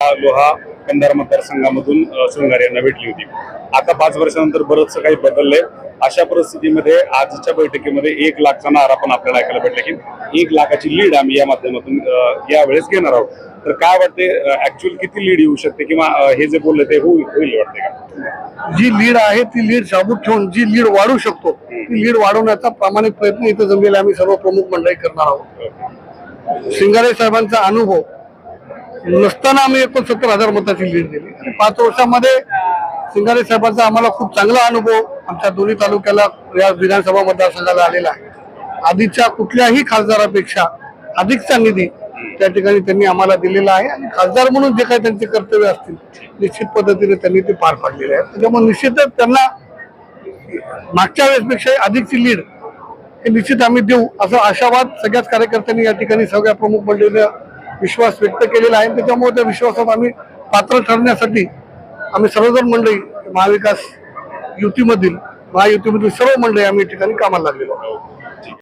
लोहा कंधार मतदारसंघामधून शृंगारे यांना भेटली होती. आता पाच वर्षानंतर बरंचसं काही बदललंय. अशा परिस्थितीमध्ये आजच्या बैठकीमध्ये एक लाखचा नारा पण आपल्याला ऐकायला भेटला की एक लाखाची लीड आम्ही या माध्यमातून यावेळेस घेणार आहोत. तर काय वाटते ऍक्च्युअल किती लीड येऊ शकते किंवा हे जे बोलले ते होईल होईल वाटते का? जी लीड आहे ती लीड शाबूत ठेवून जी लीड वाढू शकतो ती लीड वाढवण्याचा प्रामाणिक प्रयत्न इथं जमलेला आम्ही सर्व प्रमुख मंडळी करणार आहोत. सिंगारे साहेबांचा अनुभव नसताना आम्ही एकोणसत्तर हजार मताची लीड दिली. आणि पाच वर्षामध्ये सिंगारे साहेबांचा आम्हाला खूप चांगला अनुभव आमच्या दोन्ही तालुक्याला या विधानसभा मतदारसंघाला आलेला आहे. आधीच्या कुठल्याही खासदारापेक्षा अधिकचा निधी त्या ठिकाणी त्यांनी आम्हाला दिलेला आहे. आणि खासदार म्हणून जे काही त्यांचे कर्तव्य असतील निश्चित पद्धतीने त्यांनी ते पार पाडलेले आहेत. त्याच्यामुळे निश्चितच त्यांना मागच्या वेळेसपेक्षा अधिकची लीड हे निश्चित आम्ही देऊ असा आशावाद सगळ्याच कार्यकर्त्यांनी या ठिकाणी सगळ्या प्रमुख मंडळीने विश्वास व्यक्त केलेला आहे. त्याच्यामुळे त्या विश्वासात आम्ही पात्र ठरण्यासाठी आम्ही सर्वजण मंडळी महाविकास युतीमधील महायुतीमधील सर्व मंडळी आम्ही या ठिकाणी कामाला लागलेलो आहोत.